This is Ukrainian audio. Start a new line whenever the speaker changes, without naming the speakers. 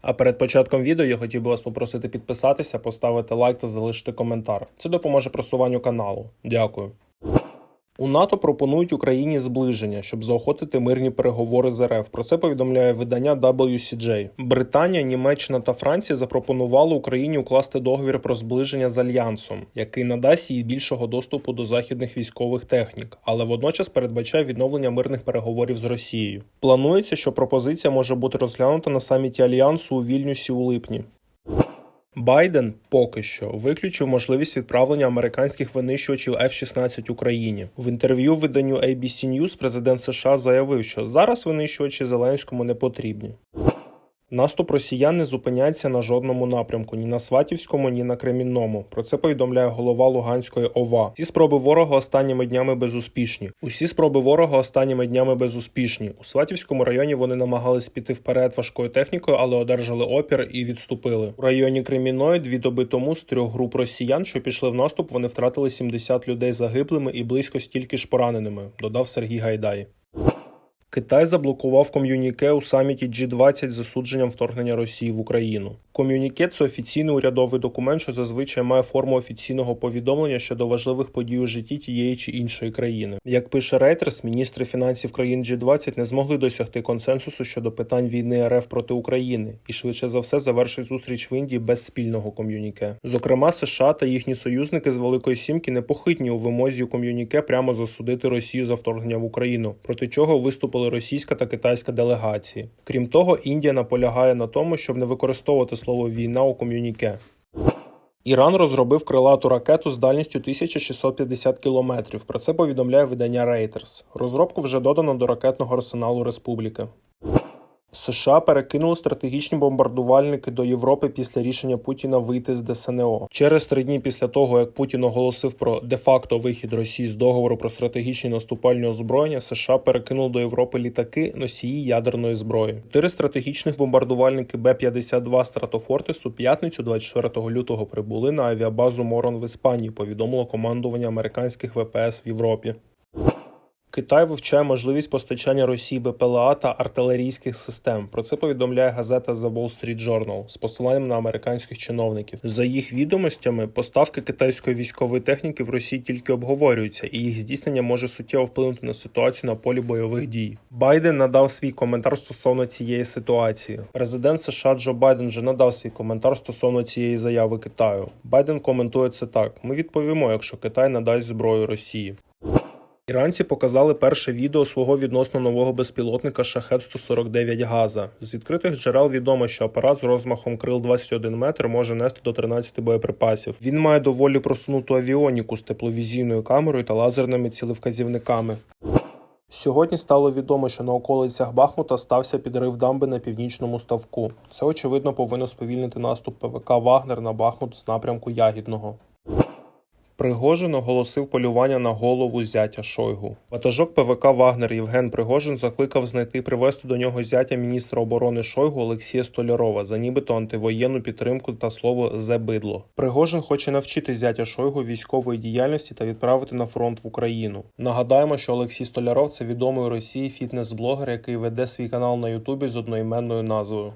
А перед початком відео я хотів би вас попросити підписатися, поставити лайк та залишити коментар. Це допоможе просуванню каналу. Дякую. У НАТО пропонують Україні зближення, щоб заохотити мирні переговори з РФ. Про це повідомляє видання WCJ. Британія, Німеччина та Франція запропонували Україні укласти договір про зближення з альянсом, який надасть їй більшого доступу до західних військових технік, але водночас передбачає відновлення мирних переговорів з Росією. Планується, що пропозиція може бути розглянута на саміті альянсу у Вільнюсі у липні. Байден поки що виключив можливість відправлення американських винищувачів F-16 Україні. В інтерв'ю виданню ABC News президент США заявив, що зараз винищувачі Зеленському не потрібні. Наступ росіян не зупиняється на жодному напрямку, ні на Сватівському, ні на Кремінному. Про це повідомляє голова Луганської ОВА. Всі спроби ворога останніми днями безуспішні. Усі спроби ворога останніми днями безуспішні. У Сватівському районі вони намагались піти вперед важкою технікою, але одержали опір і відступили. У районі Креміної дві доби тому з трьох груп росіян, що пішли в наступ, вони втратили 70 людей загиблими і близько стільки ж пораненими. Додав Сергій Гайдай. Китай заблокував ком'юніке у саміті G20 з засудженням вторгнення Росії в Україну. Ком'юніке це офіційний урядовий документ, що зазвичай має форму офіційного повідомлення щодо важливих подій у житті тієї чи іншої країни. Як пише Reuters, міністри фінансів країн G20 не змогли досягти консенсусу щодо питань війни РФ проти України і швидше за все завершить зустріч в Індії без спільного ком'юніке. Зокрема, США та їхні союзники з Великої Сімки непохитні у вимозі ком'юніке прямо засудити Росію за вторгнення в Україну, проти чого виступили російська та китайська делегації. Крім того, Індія наполягає на тому, щоб не використовувати слово війна у ком'юніке. Іран розробив крилату ракету з дальністю 1650 кілометрів. Про це повідомляє видання Reuters. Розробку вже додано до ракетного арсеналу республіки. США перекинули стратегічні бомбардувальники до Європи після рішення Путіна вийти з ДСНО. Через три дні після того, як Путін оголосив про де-факто вихід Росії з договору про стратегічні наступальні озброєння, США перекинули до Європи літаки носії ядерної зброї. Чотири стратегічних бомбардувальники Б-52 Стратофортис у п'ятницю, 24 лютого, прибули на авіабазу Морон в Іспанії. Повідомило командування американських ВПС в Європі. Китай вивчає можливість постачання Росії БПЛА та артилерійських систем. Про це повідомляє газета The Wall Street Journal з посиланням на американських чиновників. За їх відомостями, поставки китайської військової техніки в Росії тільки обговорюються, і їх здійснення може суттєво вплинути на ситуацію на полі бойових дій. Байден надав свій коментар стосовно цієї ситуації. Президент США Джо Байден вже надав свій коментар стосовно цієї заяви Китаю. Байден коментує це так: ми відповімо, якщо Китай надасть зброю Росії. Іранці показали перше відео свого відносно нового безпілотника Шахет 149 Газа. З відкритих джерел відомо, що апарат з розмахом крил 21 метр може нести до 13 боєприпасів. Він має доволі просунуту авіоніку з тепловізійною камерою та лазерними цілевказівниками. Сьогодні стало відомо, що на околицях Бахмута стався підрив дамби на північному ставку. Це очевидно повинно сповільнити наступ ПВК Вагнер на Бахмут з напрямку Ягідного. Пригожин оголосив полювання на голову зятя Шойгу. Ватажок ПВК Вагнер Євген Пригожин закликав знайти привести до нього зятя міністра оборони Шойгу Олексія Столярова за нібито антивоєнну підтримку та слово «зебидло». Пригожин хоче навчити зятя Шойгу військової діяльності та відправити на фронт в Україну. Нагадаємо, що Олексій Столяров це відомий у Росії фітнес-блогер, який веде свій канал на Ютубі з одноіменною назвою.